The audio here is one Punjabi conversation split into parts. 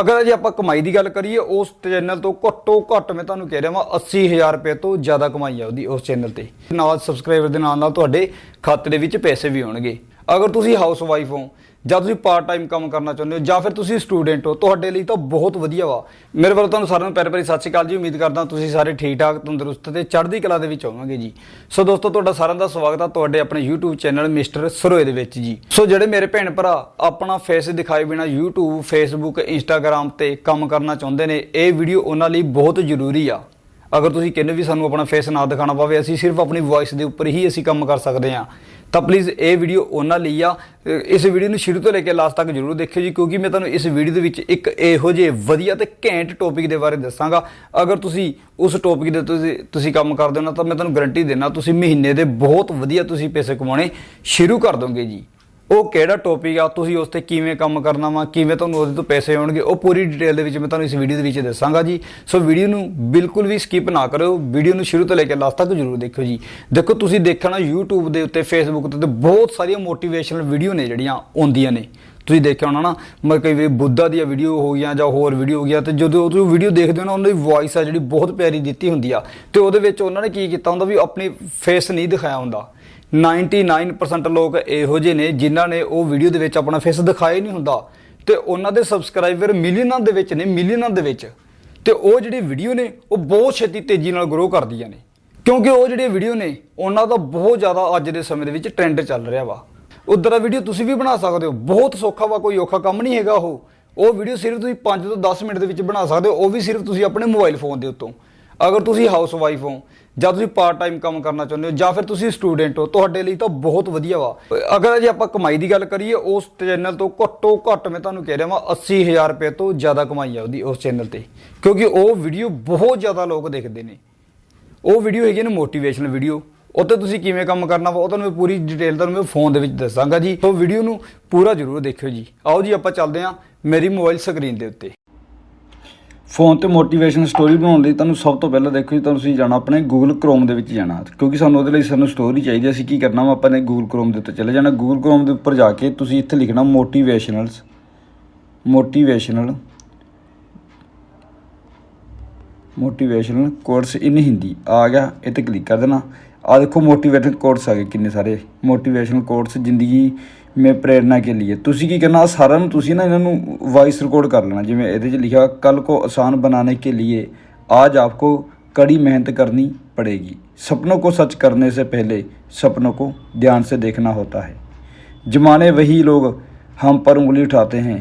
ਅਗਰ ਜੇ ਆਪਾਂ ਕਮਾਈ ਦੀ ਗੱਲ ਕਰੀਏ, ਉਸ ਚੈਨਲ ਤੋਂ ਘੱਟੋ ਘੱਟ ਮੈਂ ਤੁਹਾਨੂੰ ਕਹਿ ਰਿਹਾ ਵਾਂ 80000 ਰੁਪਏ ਤੋਂ ਜ਼ਿਆਦਾ ਕਮਾਈ ਆ ਉਹਦੀ, ਉਸ ਚੈਨਲ ਤੇ। ਨਾਲ ਸਬਸਕ੍ਰਾਈਬਰ ਦੇ ਨਾਲ ਨਾਲ ਤੁਹਾਡੇ ਖਾਤੇ ਦੇ ਵਿੱਚ ਪੈਸੇ ਵੀ ਆਉਣਗੇ। ਅਗਰ ਤੁਸੀਂ ਹਾਊਸ ਵਾਈਫ ਹੋ ਜਾਂ ਤੁਸੀਂ ਪਾਰਟ ਟਾਈਮ ਕੰਮ ਕਰਨਾ ਚਾਹੁੰਦੇ ਹੋ ਜਾਂ ਫਿਰ ਤੁਸੀਂ ਸਟੂਡੈਂਟ ਹੋ, ਤੁਹਾਡੇ ਲਈ ਤਾਂ ਬਹੁਤ ਵਧੀਆ ਵਾ। ਮੇਰੇ ਵੱਲੋਂ ਤੁਹਾਨੂੰ ਸਾਰਿਆਂ ਨੂੰ ਪਿਆਰ ਭਰੀ ਸਤਿ ਸ਼੍ਰੀ ਅਕਾਲ ਜੀ। ਉਮੀਦ ਕਰਦਾ ਤੁਸੀਂ ਸਾਰੇ ਠੀਕ ਠਾਕ ਤੰਦਰੁਸਤ ਤੇ ਚੜ੍ਹਦੀ ਕਲਾ ਦੇ ਵਿੱਚ ਹੋਵੋਗੇ ਜੀ। ਸੋ ਦੋਸਤੋ, ਤੁਹਾਡਾ ਸਾਰਿਆਂ ਦਾ ਸਵਾਗਤ ਆ ਤੁਹਾਡੇ ਆਪਣੇ YouTube ਚੈਨਲ ਮਿਸਟਰ ਸਰੋਏ ਦੇ ਵਿੱਚ ਜੀ। ਸੋ ਜਿਹੜੇ ਮੇਰੇ ਭੈਣ ਭਰਾ ਆਪਣਾ ਫੇਸ ਦਿਖਾਏ ਬਿਨਾ YouTube, Facebook, Instagram ਤੇ ਕੰਮ ਕਰਨਾ ਚਾਹੁੰਦੇ ਨੇ, ਇਹ ਵੀਡੀਓ ਉਹਨਾਂ ਲਈ ਬਹੁਤ ਜ਼ਰੂਰੀ ਆ। ਅਗਰ ਤੁਸੀਂ ਕਹਿੰਦੇ ਵੀ ਸਾਨੂੰ ਆਪਣਾ ਫੇਸ ਨਾ ਦਿਖਾਣਾ ਪਵੇ, ਅਸੀਂ ਸਿਰਫ ਆਪਣੀ ਵੌਇਸ ਦੇ ਉੱਪਰ ਹੀ ਅਸੀਂ ਕੰਮ ਕਰ ਸਕਦੇ ਹਾਂ। ਤਾਂ ਪਲੀਜ਼ ਇਹ ਵੀਡੀਓ ਉਹਨਾਂ ਲਈ ਆ। ਇਸ ਵੀਡੀਓ ਨੂੰ ਸ਼ੁਰੂ ਤੋਂ ਲੈ ਕੇ ਲਾਸਟ ਤੱਕ ਜਰੂਰ ਦੇਖਿਓ ਜੀ, ਕਿਉਂਕਿ ਮੈਂ ਤੁਹਾਨੂੰ ਇਸ ਵੀਡੀਓ ਦੇ ਵਿੱਚ ਇੱਕ ਇਹੋ ਜਿਹੇ ਵਧੀਆ ਤੇ ਘੈਂਟ ਟੌਪਿਕ ਦੇ ਬਾਰੇ ਦੱਸਾਂਗਾ। ਅਗਰ ਤੁਸੀਂ ਉਸ ਟੌਪਿਕ ਦੇ ਤੁਸੀਂ ਤੁਸੀਂ ਕੰਮ ਕਰਦੇ ਹੋ ਨਾ, ਤਾਂ ਮੈਂ ਤੁਹਾਨੂੰ ਗਾਰੰਟੀ ਦਿੰਦਾ, ਤੁਸੀਂ ਮਹੀਨੇ ਦੇ ਬਹੁਤ ਵਧੀਆ ਤੁਸੀਂ ਪੈਸੇ ਕਮਾਉਣੇ ਸ਼ੁਰੂ ਕਰ ਦੋਗੇ ਜੀ। ਉਹ ਕਿਹੜਾ ਟੌਪਿਕ ਆ, ਤੁਸੀਂ ਉਸ ਤੇ ਕਿਵੇਂ ਕੰਮ ਕਰਨਾ ਵਾ, ਕਿਵੇਂ ਤੁਹਾਨੂੰ ਉਹਦੇ ਤੋਂ ਪੈਸੇ ਆਉਣਗੇ, ਉਹ ਪੂਰੀ ਡਿਟੇਲ ਦੇ ਵਿੱਚ ਮੈਂ ਤੁਹਾਨੂੰ ਇਸ ਵੀਡੀਓ ਦੇ ਵਿੱਚ ਦੱਸਾਂਗਾ ਜੀ। ਸੋ ਵੀਡੀਓ ਨੂੰ ਬਿਲਕੁਲ ਵੀ ਸਕਿਪ ਨਾ ਕਰਿਓ ਵੀਡੀਓ ਨੂੰ ਸ਼ੁਰੂ ਤੋਂ ਲੈ ਕੇ ਲਾਸਟ ਤੱਕ ਜ਼ਰੂਰ ਦੇਖਿਓ ਜੀ। ਦੇਖੋ, ਤੁਸੀਂ ਦੇਖਣਾ YouTube ਦੇ ਉੱਤੇ, Facebook ਤੇ ਬਹੁਤ ਸਾਰੀਆਂ ਮੋਟੀਵੇਸ਼ਨਲ ਵੀਡੀਓ ਨੇ ਜਿਹੜੀਆਂ ਆਉਂਦੀਆਂ ਨੇ। ਤੁਸੀਂ ਦੇਖਿਆ ਹੋਣਾ ਨਾ ਮਤਲਬ ਕਈ ਵਾਰੀ ਬੁੱਧਾ ਦੀਆਂ ਵੀਡੀਓ ਹੋ ਗਈਆਂ ਜਾਂ ਹੋਰ ਵੀਡੀਓ ਹੋ ਗਿਆ ਤੇ ਜਦੋਂ ਉਹ ਵੀਡੀਓ ਦੇਖਦੇ ਹੋ ਨਾ, ਉਹਨਾਂ ਦੀ ਵੌਇਸ ਆ ਜਿਹੜੀ ਬਹੁਤ ਪਿਆਰੀ ਦਿੱਤੀ ਹੁੰਦੀ ਆ। ਤੇ ਉਹਦੇ ਵਿੱਚ ਉਹਨਾਂ ਨੇ ਕੀ ਕੀਤਾ ਹੁੰਦਾ ਵੀ ਆਪਣੀ ਫੇਸ ਨਹੀਂ ਦਿਖਾਇਆ ਹੁੰਦਾ। 99% ਲੋਕ ਇਹੋ ਜਿਹੇ ਨੇ ਜਿਨ੍ਹਾਂ ਨੇ ਉਹ ਵੀਡੀਓ ਦੇ ਵਿੱਚ ਆਪਣਾ ਫੇਸ ਦਿਖਾਇਆ ਹੀ ਨਹੀਂ ਹੁੰਦਾ। ਤੇ ਉਹਨਾਂ ਦੇ ਸਬਸਕ੍ਰਾਈਬਰ ਮਿਲੀਅਨਾਂ ਦੇ ਵਿੱਚ ਨੇ, ਮਿਲੀਅਨਾਂ ਦੇ ਵਿੱਚ। ਤੇ ਉਹ ਜਿਹੜੀ ਵੀਡੀਓ ਨੇ, ਉਹ ਬਹੁਤ ਛੇਤੀ ਤੇਜ਼ੀ ਨਾਲ ਗਰੋ ਕਰਦੀਆਂ ਨੇ। ਕਿਉਂਕਿ ਉਹ ਜਿਹੜੇ ਵੀਡੀਓ ਨੇ, ਉਹਨਾਂ ਦਾ ਬਹੁਤ ਜ਼ਿਆਦਾ ਅੱਜ ਦੇ ਸਮੇਂ ਦੇ ਵਿੱਚ ਟ੍ਰੈਂਡ ਚੱਲ ਰਿਹਾ ਵਾ। ਉਧਰ ਦਾ ਵੀਡੀਓ ਤੁਸੀਂ ਵੀ ਬਣਾ ਸਕਦੇ ਹੋ। ਬਹੁਤ ਸੌਖਾ ਵਾ, ਕੋਈ ਔਖਾ ਕੰਮ ਨਹੀਂ ਹੈਗਾ ਉਹ। ਉਹ ਵੀਡੀਓ ਸਿਰਫ ਤੁਸੀਂ 5 ਤੋਂ 10 ਮਿੰਟ ਦੇ ਵਿੱਚ ਬਣਾ ਸਕਦੇ ਹੋ। ਉਹ ਵੀ ਸਿਰਫ ਤੁਸੀਂ ਆਪਣੇ ਮੋਬਾਈਲ ਫੋਨ ਦੇ ਉੱਤੋਂ। ਅਗਰ ਤੁਸੀਂ ਹਾਊਸ ਵਾਈਫ ਹੋ ਜਾਂ ਤੁਸੀਂ ਪਾਰਟ ਟਾਈਮ ਕੰਮ ਕਰਨਾ ਚਾਹੁੰਦੇ ਹੋ ਜਾਂ ਫਿਰ ਤੁਸੀਂ ਸਟੂਡੈਂਟ ਹੋ, ਤੁਹਾਡੇ ਲਈ ਤਾਂ ਬਹੁਤ ਵਧੀਆ ਵਾ। ਅਗਰ ਜੇ ਆਪਾਂ ਕਮਾਈ ਦੀ ਗੱਲ ਕਰੀਏ, ਉਸ ਚੈਨਲ ਤੋਂ ਘੱਟੋ ਘੱਟ ਮੈਂ ਤੁਹਾਨੂੰ ਕਹਿ ਰਿਹਾ ਵਾਂ 80000 ਰੁਪਏ ਤੋਂ ਜ਼ਿਆਦਾ ਕਮਾਈ ਆ ਉਹਦੀ, ਉਸ ਚੈਨਲ ਤੇ। ਕਿਉਂਕਿ ਉਹ ਵੀਡੀਓ ਬਹੁਤ ਜ਼ਿਆਦਾ ਲੋਕ ਦੇਖਦੇ ਨੇ। ਉਹ ਵੀਡੀਓ ਹੈਗੀ ਨੇ ਮੋਟੀਵੇਸ਼ਨਲ ਵੀਡੀਓ ਉੱਤੇ ਤੁਸੀਂ ਕਿਵੇਂ ਕੰਮ ਕਰਨਾ ਵਾ, ਉਹ ਤੁਹਾਨੂੰ ਮੈਂ ਪੂਰੀ ਡਿਟੇਲ ਤੁਹਾਨੂੰ ਮੈਂ ਫੋਨ ਦੇ ਵਿੱਚ ਦੱਸਾਂਗਾ ਜੀ। ਉਹ ਵੀਡੀਓ ਨੂੰ ਪੂਰਾ ਜ਼ਰੂਰ ਦੇਖਿਓ ਜੀ। ਆਓ ਜੀ, ਆਪਾਂ ਚੱਲਦੇ ਹਾਂ ਮੇਰੀ ਮੋਬਾਈਲ ਸਕਰੀਨ ਦੇ ਉੱਤੇ। ਫੋਨ ਤੇ ਮੋਟੀਵੇਸ਼ਨ ਸਟੋਰੀ ਬਣਾਉਣ ਲਈ ਤੁਹਾਨੂੰ ਸਭ ਤੋਂ ਪਹਿਲਾਂ ਦੇਖੋ ਜੀ, ਤੁਹਾਨੂੰ ਤੁਸੀਂ ਜਾਣਾ ਆਪਣੇ Google Chrome ਦੇ ਵਿੱਚ ਜਾਣਾ। ਕਿਉਂਕਿ ਸਾਨੂੰ ਉਹਦੇ ਲਈ ਸਾਨੂੰ ਸਟੋਰੀ ਚਾਹੀਦੀ ਹੈ। ਅਸੀਂ ਕੀ ਕਰਨਾ ਵਾ, ਆਪਾਂ ਨੇ Google Chrome ਦੇ ਉੱਤੇ ਚਲੇ ਜਾਣਾ। Google Chrome ਦੇ ਉੱਪਰ ਜਾ ਕੇ ਤੁਸੀਂ ਇੱਥੇ ਲਿਖਣਾ motivationals motivational motivational course in Hindi ਆ ਗਿਆ ਇਹ ਤੇ ਕਲਿੱਕ ਕਰ ਦੇਣਾ। ਆ ਦੇਖੋ ਮੋਟੀਵੇਟਡ ਕੋਰਸ ਆ ਗਏ ਕਿੰਨੇ ਸਾਰੇ। ਮੋਟੀਵੇਸ਼ਨਲ ਕੋਰਸ ਜ਼ਿੰਦਗੀ ਮੇ ਪ੍ਰੇਰਨਾ ਕੇ ਲਈ ਤੁਸੀਂ ਕੀ ਕਰਨਾ ਆਹ ਸਾਰਿਆਂ ਨੂੰ ਤੁਸੀਂ ਨਾ ਇਹਨਾਂ ਨੂੰ ਵਾਇਸ ਰਿਕਾਰਡ ਕਰ ਲੈਣਾ ਜਿਵੇਂ ਇਹਦੇ 'ਚ ਲਿਖਿਆ ਕੱਲ ਕੋ ਆਸਾਨ बनाने के लिए आज आपको कड़ी मेहनत करनी पड़ेगी सपनों को सच करने से पहले सपनों को ध्यान से देखना होता है जमाने वही लोग हम पर उंगली उठाते हैं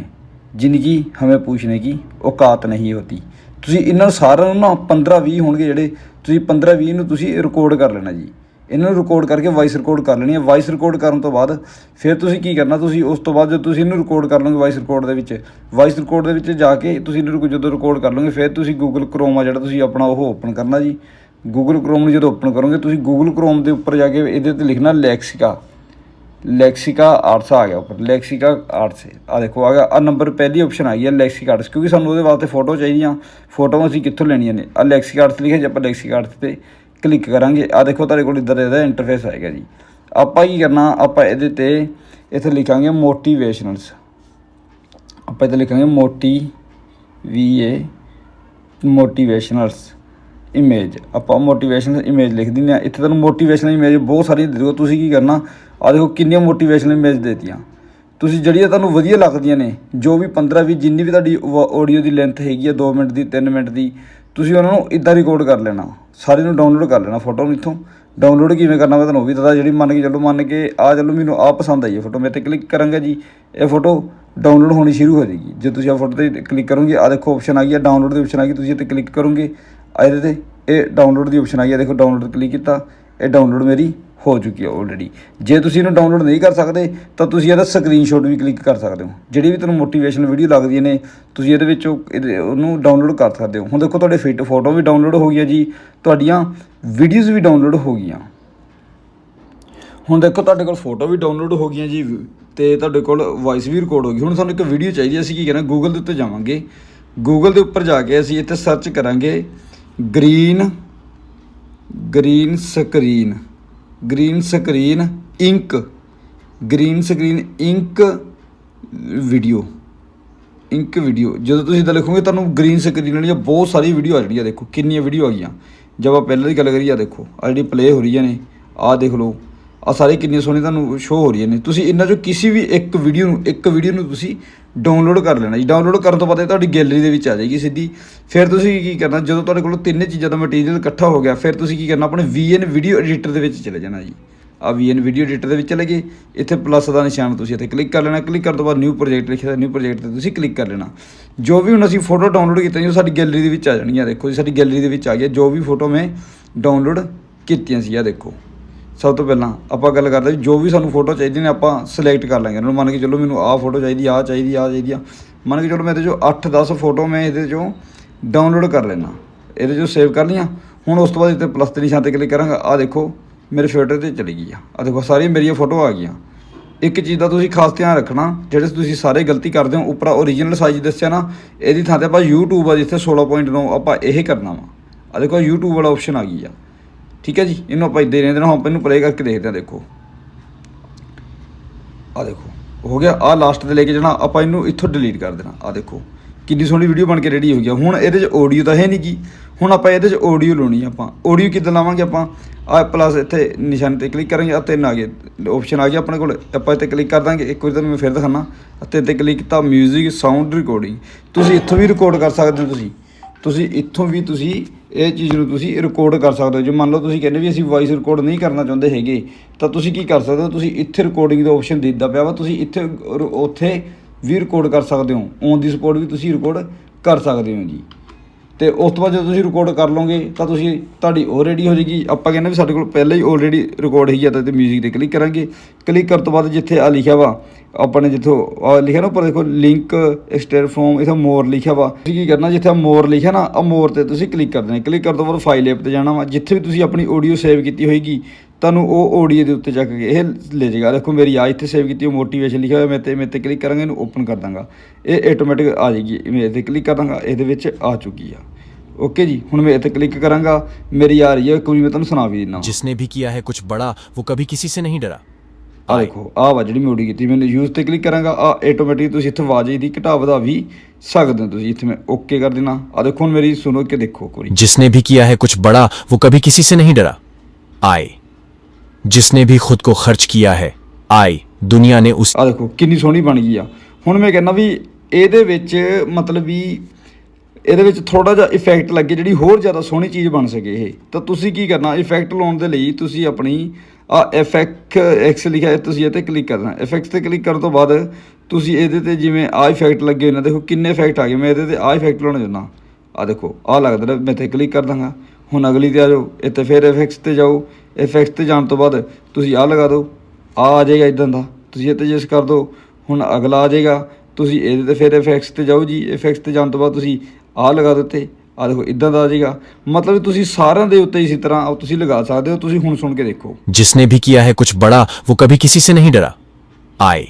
जिनकी हमें पूछने की औकात नहीं होती ਤੁਸੀਂ ਇਹਨਾਂ ਸਾਰਿਆਂ ਨੂੰ ਨਾ 15 20 ਹੋਣਗੇ ਜਿਹੜੇ ਤੁਸੀਂ 15 20 ਨੂੰ ਤੁਸੀਂ ਰਿਕਾਰਡ ਕਰ ਲੈਣਾ ਜੀ ਇਹਨਾਂ ਨੂੰ ਰਿਕਾਰਡ ਕਰਕੇ ਵਾਇਸ ਰਿਕਾਰਡ ਕਰ ਲੈਣੀ ਹੈ। ਵਾਇਸ ਰਿਕਾਰਡ ਕਰਨ ਤੋਂ ਬਾਅਦ ਫਿਰ ਤੁਸੀਂ ਕੀ ਕਰਨਾ, ਤੁਸੀਂ ਉਸ ਤੋਂ ਬਾਅਦ ਜਦੋਂ ਤੁਸੀਂ ਇਹਨੂੰ ਰਿਕਾਰਡ ਕਰ ਲਓਗੇ ਵਾਇਸ ਰਿਕਾਰਡ ਦੇ ਵਿੱਚ ਵਾਇਸ ਰਿਕਾਰਡ ਦੇ ਵਿੱਚ ਜਾ ਕੇ ਤੁਸੀਂ ਇਹਨੂੰ ਜਦੋਂ ਰਿਕਾਰਡ ਕਰ ਲਓਗੇ, ਫਿਰ ਤੁਸੀਂ ਗੂਗਲ ਕ੍ਰੋਮ ਆ ਜਿਹੜਾ ਤੁਸੀਂ ਆਪਣਾ ਉਹ ਓਪਨ ਕਰਨਾ ਜੀ। ਗੂਗਲ ਕ੍ਰੋਮ ਨੂੰ ਜਦੋਂ ਓਪਨ ਕਰੋਗੇ, ਤੁਸੀਂ ਗੂਗਲ ਕ੍ਰੋਮ ਦੇ ਉੱਪਰ ਜਾ ਕੇ ਇਹਦੇ ਤੇ ਲਿਖਣਾ ਲੈਕਸਿਕਾ ਲੈਕਸਿਕਾ ਆਰਟਸ ਆ ਗਿਆ ਉੱਪਰ। ਲੈਕਸਿਕਾ ਆਰਟਸ ਆ ਦੇਖੋ ਆ ਗਿਆ ਆ ਨੰਬਰ ਪਹਿਲੀ ਆਪਸ਼ਨ ਆਈ ਹੈ ਲੈਕਸਿਕਾ ਆਰਟਸ ਕਿਉਂਕਿ ਸਾਨੂੰ ਉਹਦੇ ਵਾਸਤੇ ਫੋਟੋ ਚਾਹੀਦੀਆਂ। ਫੋਟੋਆਂ ਅਸੀਂ ਕਿੱਥੋਂ ਲੈਣੀਆਂ ਨੇ? ਆ ਲੈਕਸਿਕਾ ਆਰਟਸ ਲਿਖਿਆ ਜੇ ਆਪਾਂ ਲੈਕਸਿਕਾ ਆਰਟਸ ਤੇ। ਕਲਿੱਕ ਕਰਾਂਗੇ। ਆ ਦੇਖੋ ਤੁਹਾਡੇ ਕੋਲ ਇੱਧਰ ਇਹਦਾ ਇੰਟਰਫੇਸ ਆਏਗਾ ਜੀ। ਆਪਾਂ ਕੀ ਕਰਨਾ, ਆਪਾਂ ਇਹਦੇ ਤੇ ਇੱਥੇ ਲਿਖਾਂਗੇ ਮੋਟੀਵੇਸ਼ਨਲਸ ਆਪਾਂ ਇੱਥੇ ਲਿਖਾਂਗੇ ਮੋਟੀ ਵੀ ਏ ਮੋਟੀਵੇਸ਼ਨਲਸ ਇਮੇਜ ਆਪਾਂ ਮੋਟੀਵੇਸ਼ਨਲ ਇਮੇਜ ਲਿਖ ਦਿੰਦੇ ਆ ਇੱਥੇ ਤੁਹਾਨੂੰ ਮੋਟੀਵੇਸ਼ਨਲ ਇਮੇਜ ਬਹੁਤ ਸਾਰੀਆਂ ਦੇ ਤੁਸੀਂ ਕੀ ਕਰਨਾ ਆ ਦੇਖੋ ਕਿੰਨੀਆਂ ਮੋਟੀਵੇਸ਼ਨਲ ਇਮੇਜ ਦੇਤੀਆਂ। ਤੁਸੀਂ ਜਿਹੜੀਆਂ ਤੁਹਾਨੂੰ ਵਧੀਆ ਲੱਗਦੀਆਂ ਨੇ, ਜੋ ਵੀ 15 20 ਜਿੰਨੀ ਵੀ ਤੁਹਾਡੀ ਆਡੀਓ ਦੀ ਲੈਂਥ ਹੈਗੀ ਆ 2 ਮਿੰਟ ਦੀ 3 ਮਿੰਟ ਦੀ ਤੁਸੀਂ ਉਹਨਾਂ ਨੂੰ ਇਦਾਂ ਰਿਕਾਰਡ ਕਰ ਲੈਣਾ ਸਾਰੇ ਨੂੰ ਡਾਊਨਲੋਡ ਕਰ ਲੈਣਾ ਫੋਟੋ ਨੂੰ ਇੱਥੋਂ। ਡਾਊਨਲੋਡ ਕਿਵੇਂ ਕਰਨਾ ਮੈਂ ਤੁਹਾਨੂੰ ਉਹ ਵੀ ਦੱਸਦਾ ਜਿਹੜੀ ਮੰਨ ਕੇ ਚੱਲੋ, ਮੰਨ ਕੇ ਆ ਚੱਲੋ, ਮੈਨੂੰ ਆ ਪਸੰਦ ਆਈ ਹੈ ਫੋਟੋ ਮੈਂ ਤੇ ਕਲਿੱਕ ਕਰਾਂਗਾ ਜੀ, ਇਹ ਫੋਟੋ ਡਾਊਨਲੋਡ ਹੋਣੀ ਸ਼ੁਰੂ ਹੋ ਜਾਏਗੀ। ਜੇ ਤੁਸੀਂ ਆ ਫੋਟੋ ਤੇ ਕਲਿੱਕ ਕਰੋਗੇ ਆ ਦੇਖੋ ਆਪਸ਼ਨ ਆ ਗਈ ਹੈ ਡਾਊਨਲੋਡ ਦੀ ਆਪਸ਼ਨ ਆ ਗਈ, ਤੁਸੀਂ ਇੱਥੇ ਕਲਿੱਕ ਕਰੋਗੇ ਆ ਇਹਦੇ ਤੇ ਇਹ ਡਾਊਨਲੋਡ ਦੀ ਆਪਸ਼ਨ ਆਈ ਹੈ ਦੇਖੋ ਡਾਊਨਲੋਡ ਕਲਿੱਕ ਕੀਤਾ, ਇਹ ਡਾਊਨਲੋਡ ਮੇਰੀ ਹੋ ਚੁੱਕੀ ਹੈ ਆਲਰੇਡੀ ਜੇ ਤੁਸੀਂ ਇਹਨੂੰ ਡਾਊਨਲੋਡ ਨਹੀਂ ਕਰ ਸਕਦੇ, ਤਾਂ ਤੁਸੀਂ ਇਹਦਾ ਸਕਰੀਨਸ਼ਾਟ ਵੀ ਕਲਿੱਕ ਕਰ ਸਕਦੇ ਹੋ। ਜਿਹੜੀ ਵੀ ਤੁਹਾਨੂੰ ਮੋਟੀਵੇਸ਼ਨਲ ਵੀਡੀਓ ਲੱਗਦੀਆਂ ਨੇ, ਤੁਸੀਂ ਇਹਦੇ ਵਿੱਚੋਂ ਇਹਦੇ- ਉਹਨੂੰ ਡਾਊਨਲੋਡ ਕਰ ਸਕਦੇ ਹੋ। ਹੁਣ ਦੇਖੋ ਤੁਹਾਡੇ ਫਿਟ ਫੋਟੋ ਵੀ ਡਾਊਨਲੋਡ ਹੋ ਗਈਆਂ ਜੀ, ਤੁਹਾਡੀਆਂ ਵੀਡੀਓਜ਼ ਵੀ ਡਾਊਨਲੋਡ ਹੋ ਗਈਆਂ। ਹੁਣ ਦੇਖੋ ਤੁਹਾਡੇ ਕੋਲ ਫੋਟੋ ਵੀ ਡਾਊਨਲੋਡ ਹੋ ਗਈਆਂ ਜੀ, ਤੇ ਤੁਹਾਡੇ ਕੋਲ ਵਾਇਸ ਵੀ ਰਿਕਾਰਡ ਹੋ ਗਈ। ਹੁਣ ਸਾਨੂੰ ਇੱਕ ਵੀਡੀਓ ਚਾਹੀਦੀ ਹੈ ਅਸੀਂ ਕੀ ਕਰਨਾ ਗੂਗਲ ਦੇ ਉੱਤੇ ਜਾਵਾਂਗੇ। ਗੂਗਲ ਦੇ ਉੱਪਰ ਜਾ ਕੇ ਅਸੀਂ ਇੱਥੇ ਸਰਚ ਕਰਾਂਗੇ green green screen green screen ink green screen ink video ink video ਜਦੋਂ ਤੁਸੀਂ ਇਦਾਂ ਲਿਖੋਗੇ, ਤੁਹਾਨੂੰ ਗ੍ਰੀਨ ਸਕਰੀਨ ਵਾਲੀਆਂ ਬਹੁਤ ਸਾਰੀ ਵੀਡੀਓ ਆ ਜਿਹੜੀਆਂ ਦੇਖੋ ਕਿੰਨੀਆਂ ਵੀਡੀਓ ਆ ਗਈਆਂ। ਜਦ ਆਪਾਂ ਪਹਿਲਾਂ ਦੀ ਗੱਲ ਕਰੀਏ ਆ ਦੇਖੋ ਆ ਜਿਹੜੀ ਪਲੇ ਹੋ ਰਹੀਆਂ ਨੇ, ਆਹ ਦੇਖ ਲਓ। ਆ ਸਾਰੇ ਕਿੰਨੀਆਂ ਸੋਹਣੀ ਤੁਹਾਨੂੰ ਸ਼ੋ ਹੋ ਰਹੀਆਂ ਨੇ ਤੁਸੀਂ ਇਹਨਾਂ ਚੋਂ ਕਿਸੇ ਵੀ ਇੱਕ ਵੀਡੀਓ ਨੂੰ ਇੱਕ ਵੀਡੀਓ ਨੂੰ ਤੁਸੀਂ ਡਾਊਨਲੋਡ ਕਰ ਲੈਣਾ ਜੀ। ਡਾਊਨਲੋਡ ਕਰਨ ਤੋਂ ਬਾਅਦ ਇਹ ਤੁਹਾਡੀ ਗੈਲਰੀ ਦੇ ਵਿੱਚ ਆ ਜਾਏਗੀ ਸਿੱਧੀ। ਫਿਰ ਤੁਸੀਂ ਕੀ ਕਰਨਾ, ਜਦੋਂ ਤੁਹਾਡੇ ਕੋਲ ਤਿੰਨੇ ਚੀਜ਼ਾਂ ਦਾ ਮਟੀਰੀਅਲ ਇਕੱਠਾ ਹੋ ਗਿਆ, ਫਿਰ ਤੁਸੀਂ ਕੀ ਕਰਨਾ, ਆਪਣੇ VN ਵੀਡੀਓ ਐਡੀਟਰ ਦੇ ਵਿੱਚ ਚਲੇ ਜਾਣਾ ਜੀ। ਆ VN ਵੀਡੀਓ ਐਡੀਟਰ ਦੇ ਵਿੱਚ ਚਲੇ ਗਏ। ਇੱਥੇ ਪਲੱਸ ਦਾ ਨਿਸ਼ਾਨ ਤੁਸੀਂ ਇੱਥੇ ਕਲਿੱਕ ਕਰ ਲੈਣਾ। ਕਲਿੱਕ ਕਰਨ ਤੋਂ ਬਾਅਦ ਨਿਊ ਪ੍ਰੋਜੈਕਟ ਲਿਖਿਆ ਨਿਊ ਪ੍ਰੋਜੈਕਟ ਤੇ ਤੁਸੀਂ ਕਲਿੱਕ ਕਰ ਲੈਣਾ। ਜੋ ਵੀ ਹੁਣ ਅਸੀਂ ਫੋਟੋ ਡਾਊਨਲੋਡ ਕੀਤੀਆਂ ਜੀ, ਉਹ ਸਾਡੀ ਗੈਲਰੀ ਦੇ ਵਿੱਚ ਆ ਜਾਣਗੀਆਂ। ਦੇਖੋ ਜੀ, ਸਾਡੀ ਗੈਲਰੀ ਦੇ ਵਿੱਚ ਆ ਗਿਆ ਜੋ ਵੀ ਫੋਟੋ ਮੈਂ ਡਾਊਨਲੋਡ ਕੀਤੀਆਂ ਸੀ ਆ ਦੇਖੋ। ਸਭ ਤੋਂ ਪਹਿਲਾਂ ਆਪਾਂ ਗੱਲ ਕਰਦੇ ਜੋ ਵੀ ਸਾਨੂੰ ਫੋਟੋ ਚਾਹੀਦੀ ਨੇ ਆਪਾਂ ਸਿਲੈਕਟ ਕਰ ਲਾਂਗੇ। ਉਹਨਾਂ ਨੂੰ ਮੰਨ ਕੇ ਚਲੋ ਮੈਨੂੰ ਆਹ ਫੋਟੋ ਚਾਹੀਦੀ, ਆਹ ਚਾਹੀਦੀ ਆਹ ਚਾਹੀਦੀ ਆ। ਮੰਨ ਕੇ ਚਲੋ ਮੇਰੇ ਚੋਂ 8-10 ਫੋਟੋ ਮੈਂ ਇਹਦੇ ਚੋਂ ਡਾਊਨਲੋਡ ਕਰ ਲੈਣਾ ਇਹਦੇ ਚੋਂ ਸੇਵ ਕਰ ਲਈਆਂ। ਹੁਣ ਉਸ ਤੋਂ ਬਾਅਦ ਇੱਥੇ ਪਲੱਸ ਦੇ ਨਿਸ਼ਾਨ ਤੇ ਕਲਿੱਕ ਕਰਾਂਗਾ, ਆਹ ਦੇਖੋ, ਮੇਰੇ ਫੋਟੋ ਤੇ ਚਲੀ ਗਈ ਆ। ਆਹ ਦੇਖੋ, ਸਾਰੀਆਂ ਮੇਰੀਆਂ ਫੋਟੋ ਆ ਗਈਆਂ। ਇੱਕ ਚੀਜ਼ ਦਾ ਤੁਸੀਂ ਖਾਸ ਧਿਆਨ ਰੱਖਣਾ, ਜਿਹੜੇ ਤੁਸੀਂ ਸਾਰੇ ਗਲਤੀ ਕਰਦੇ ਹੋ, ਉੱਪਰ ਓਰੀਜਨਲ ਸਾਈਜ਼ ਦੱਸਿਆ ਨਾ, ਇਹਦੀ ਥਾਂ ਤੇ ਆਪਾਂ YouTube ਆ, ਜਿੱਥੇ 16.9 ਆਪਾਂ ਇਹ ਕਰਨਾ ਵਾ। ਆ ਦੇਖੋ, YouTube ਵਾਲਾ ਆਪਸ਼ਨ ਆ ਗਈ ਆ। ਠੀਕ ਹੈ ਜੀ, ਇਹਨੂੰ ਆਪਾਂ ਇੱਦਾਂ ਹੀ ਰਹਿਣ ਦੇਣਾ, ਹੁਣ ਆਪਾਂ ਇਹਨੂੰ ਪਲੇ ਕਰਕੇ ਦੇਖਦੇ ਹਾਂ, ਦੇਖੋ। ਆ ਦੇਖੋ, ਹੋ ਗਿਆ ਆ ਲਾਸਟ ਤੇ ਲੈ ਕੇ ਜਾਣਾ, ਆਪਾਂ ਇਹਨੂੰ ਇੱਥੋਂ ਡਿਲੀਟ ਕਰ ਦੇਣਾ ਆ ਦੇਖੋ। ਕਿੰਨੀ ਸੋਹਣੀ ਵੀਡੀਓ ਬਣ ਕੇ ਰੈਡੀ ਹੋ ਗਿਆ ਹੁਣ ਇਹਦੇ 'ਚ ਆਡੀਓ ਤਾਂ ਹੈ ਨਹੀਂ ਗੀ। ਹੁਣ ਆਪਾਂ ਇਹਦੇ 'ਚ ਆਡੀਓ ਲਾਉਣੀ ਆ ਆਪਾਂ। ਆਡੀਓ ਕਿੱਦਾਂ ਲਾਵਾਂਗੇ ਆਪਾਂ? ਆ ਪਲੱਸ ਇੱਥੇ ਨਿਸ਼ਾਨ ਤੇ ਕਲਿੱਕ ਕਰਾਂਗੇ ਆ ਤਿੰਨ ਆ ਗਏ। ਆਪਸ਼ਨ ਆ ਗਿਆ ਆਪਣੇ ਕੋਲ। ਆਪਾਂ ਇੱਥੇ ਕਲਿੱਕ ਕਰ ਦਾਂਗੇ। ਇੱਕ ਵਾਰੀ ਤੁਹਾਨੂੰ ਮੈਂ ਫਿਰ ਦਿਖਾਣਾ ਅਤੇ ਇੱਥੇ ਕਲਿੱਕ ਕੀਤਾ 뮤직 ਸਾਊਂਡ ਰਿਕਾਰਡਿੰਗ ਤੁਸੀਂ ਇੱਥੋਂ ਵੀ ਰਿਕਾਰਡ ਕਰ ਸਕਦੇ ਹੋ ਤੁਸੀਂ। ਤੁਸੀਂ ਇੱਥੋਂ ਵੀ ਤੁਸੀਂ ਇਹ ਚੀਜ਼ ਨੂੰ ਤੁਸੀਂ ਰਿਕਾਰਡ ਕਰ ਸਕਦੇ ਹੋ। ਜੇ ਮੰਨ ਲਓ ਤੁਸੀਂ ਕਹਿੰਦੇ ਵੀ ਅਸੀਂ ਵੌਇਸ ਰਿਕਾਰਡ ਨਹੀਂ ਕਰਨਾ ਚਾਹੁੰਦੇ ਹੈਗੇ, ਤਾਂ ਤੁਸੀਂ ਕੀ ਕਰ ਸਕਦੇ ਹੋ? ਤੁਸੀਂ ਇੱਥੇ ਰਿਕਾਰਡਿੰਗ ਦਾ ਆਪਸ਼ਨ ਦਿੱਤਾ ਪਿਆ ਵਾ। ਤੁਸੀਂ ਇੱਥੇ ਰ- ਉੱਥੇ ਵੀ ਰਿਕਾਰਡ ਕਰ ਸਕਦੇ ਹੋ। ਔਨ ਦੀ ਸਪੋਟ ਵੀ ਤੁਸੀਂ ਰਿਕਾਰਡ ਕਰ ਸਕਦੇ ਹੋ ਜੀ। ਤੇ ਉਸ ਤੋਂ ਬਾਅਦ ਜਦੋਂ ਤੁਸੀਂ ਰਿਕਾਰਡ ਕਰ ਲਓਗੇ, ਤਾਂ ਤੁਸੀਂ, ਤੁਹਾਡੀ ਉਹ ਰੈਡੀ ਹੋ ਜਾਏਗੀ। ਆਪਾਂ ਕਹਿੰਦੇ ਵੀ ਸਾਡੇ ਕੋਲ ਪਹਿਲਾਂ ਹੀ ਆਲਰੇਡੀ ਰਿਕਾਰਡ ਹੈਗੀ ਆ, ਤਾਂ ਤੇ 뮤직 ਤੇ ਕਲਿੱਕ ਕਰਾਂਗੇ। ਕਲਿੱਕ ਕਰਨ ਤੋਂ ਬਾਅਦ ਜਿੱਥੇ ਆ ਲਿਖਿਆ ਵਾ, ਆਪਾਂ ਨੇ ਜਿੱਥੋਂ ਆਹ ਲਿਖਿਆ ਨਾ ਉੱਪਰ, ਦੇਖੋ ਲਿੰਕ ਐਕਸਟ੍ਰੈਕਟ ਫਰੋਮ ਇਥੇ ਮੋਰ ਲਿਖਿਆ ਵਾ। ਤੁਸੀਂ ਕੀ ਕਰਨਾ, ਜਿੱਥੇ ਮੋਰ ਲਿਖਿਆ ਨਾ, ਆ ਮੋਰ ਤੇ ਤੁਸੀਂ ਕਲਿੱਕ ਕਰ ਦੇਣਾ ਕਲਿੱਕ ਕਰਨ ਤੋਂ ਬਾਅਦ ਫਾਈਲ ਐਪ ਤੇ ਜਾਣਾ ਵਾ, ਜਿੱਥੇ ਵੀ ਤੁਸੀਂ ਆਪਣੀ ਆਡੀਓ ਸੇਵ ਕੀਤੀ ਹੋਏਗੀ ਤੁਹਾਨੂੰ ਉਹ ਆਡੀਓ ਦੇ ਉੱਤੇ ਜਾ ਕੇ ਇਹ ਲੈ ਜਾਏਗਾ ਦੇਖੋ ਮੇਰੀ ਆ ਇੱਥੇ ਸੇਵ ਕੀਤੀ ਮੋਟੀਵੇਸ਼ਨ ਲਿਖਿਆ ਹੋਇਆ ਮੈਂ ਤੇ ਮੈਂ ਤੇ ਕਲਿੱਕ ਕਰਾਂਗਾ ਇਹਨੂੰ ਓਪਨ ਕਰ ਦਾਂਗਾ ਇਹ ਆਟੋਮੈਟਿਕ ਆ ਜਾਏਗੀ ਮੈਂ ਤੇ ਕਲਿੱਕ ਕਰ ਦਾਂਗਾ ਇਹਦੇ ਵਿੱਚ ਆ ਚੁੱਕੀ ਆ ਓਕੇ ਜੀ ਹੁਣ ਮੈਂ ਇੱਥੇ ਕਲਿੱਕ ਕਰਾਂਗਾ ਮੇਰੀ ਆ ਰਹੀ ਹੈ ਇੱਕ ਵਾਰੀ ਮੈਂ ਤੁਹਾਨੂੰ ਸੁਣਾ ਵੀ ਦਿੰਦਾ जिसने भी किया है कुछ बड़ा वो कभी किसी से नहीं डरा ਆ ਦੇਖੋ ਆ ਵਾ ਜਿਹੜੀ ਮੈਂ ਆਡੀ ਕੀਤੀ ਮੈਨੂੰ ਯੂਜ਼ ਤੇ ਕਲਿੱਕ ਕਰਾਂਗਾ ਆ ਆਟੋਮੈਟਿਕ ਤੁਸੀਂ ਇੱਥੇ ਆਵਾਜ਼ ਦੀ ਘਟਾ ਵਧਾ ਵੀ ਸਕਦੇ ਹੋ ਤੁਸੀਂ ਇੱਥੇ ਮੈਂ ਓਕੇ ਕਰ ਦੇਣਾ ਆ ਦੇਖੋ ਹੁਣ ਮੇਰੀ ਸੁਣੋ ਕੇ ਦੇਖੋ ਕੋਈ जिसने भी किया है कुछ बड़ा वो कभी किसी से नहीं डरा आए जिसने भी खुद को खर्च किया है आए दुनिया ने उस ਆ ਦੇਖੋ ਕਿੰਨੀ ਸੋਹਣੀ ਬਣ ਗਈ ਆ ਹੁਣ ਮੈਂ ਕਹਿੰਦਾ ਵੀ ਇਹਦੇ ਵਿੱਚ ਮਤਲਬ ਵੀ ਇਹਦੇ ਵਿੱਚ ਥੋੜਾ ਜਿਹਾ ਇਫੈਕਟ ਲੱਗੇ ਜਿਹੜੀ ਹੋਰ ਜ਼ਿਆਦਾ ਸੋਹਣੀ ਚੀਜ਼ ਬਣ ਸਕੇ ਇਹ ਤਾਂ ਤੁਸੀਂ ਕੀ ਕਰਨਾ ਇਫੈਕਟ ਲਾਉਣ ਦੇ ਲਈ ਤੁਸੀਂ ਆਪਣੀ ਆ ਇਫੈਕਟ ਐਕਸ ਲਿਖਿਆ ਹੈ, ਤੁਸੀਂ ਇਹ ਤੇ ਕਲਿੱਕ ਕਰਨਾ ਇਫੈਕਟਸ ਤੇ ਕਲਿੱਕ ਕਰਨ ਤੋਂ ਬਾਅਦ ਤੁਸੀਂ ਇਹਦੇ ਤੇ ਜਿਵੇਂ ਆ ਇਫੈਕਟ ਲੱਗੇ ਹੋਏ ਨੇ ਦੇਖੋ ਕਿੰਨੇ ਇਫੈਕਟ ਆ ਗਏ ਮੈਂ ਇਹਦੇ ਤੇ ਆ ਇਫੈਕਟ ਲਾਉਣਾ ਚਾਹੁੰਦਾ ਆ ਦੇਖੋ ਆ ਲੱਗਦਾ ਨਾ, ਮੈਂ ਤੇ ਕਲਿੱਕ ਕਰ ਦਾਂਗਾ ਹੁਣ ਅਗਲੀ ਤੇ ਆ ਜਾਓ ਇੱਥੇ ਫਿਰ ਇਫੈਕਟਸ ਤੇ ਜਾਓ ਇਫੈਕਟਸ ਤੇ ਜਾਣ ਤੋਂ ਬਾਅਦ ਤੁਸੀਂ ਆ ਲਗਾ ਦਿਓ ਆ ਆ ਜਾਏਗਾ ਇਦਾਂ ਦਾ ਤੁਸੀਂ ਇੱਥੇ ਜਿਸ ਕਰ ਦਿਓ ਹੁਣ ਅਗਲਾ ਆ ਜਾਏਗਾ ਤੁਸੀਂ ਇਹਦੇ ਤੇ ਫਿਰ ਇਫੈਕਟਸ ਤੇ ਜਾਓ ਜੀ ਇਫੈਕਟਸ ਤੇ ਜਾਣ ਤੋਂ ਬਾਅਦ ਤੁਸੀਂ ਆ ਲਗਾ ਦਿਓ ਇੱਥੇ ਆ ਦੇਖੋ ਇਦਾਂ ਦਾ ਆ ਜਾਏਗਾ ਮਤਲਬ ਤੁਸੀਂ ਸਾਰਿਆਂ ਦੇ ਉੱਤੇ ਇਸੇ ਤਰ੍ਹਾਂ ਤੁਸੀਂ ਲਗਾ ਸਕਦੇ ਹੋ ਤੁਸੀਂ ਹੁਣ ਸੁਣ ਕੇ ਦੇਖੋ जिसने भी किया है कुछ बड़ा वो कभी किसी से नहीं डरा आए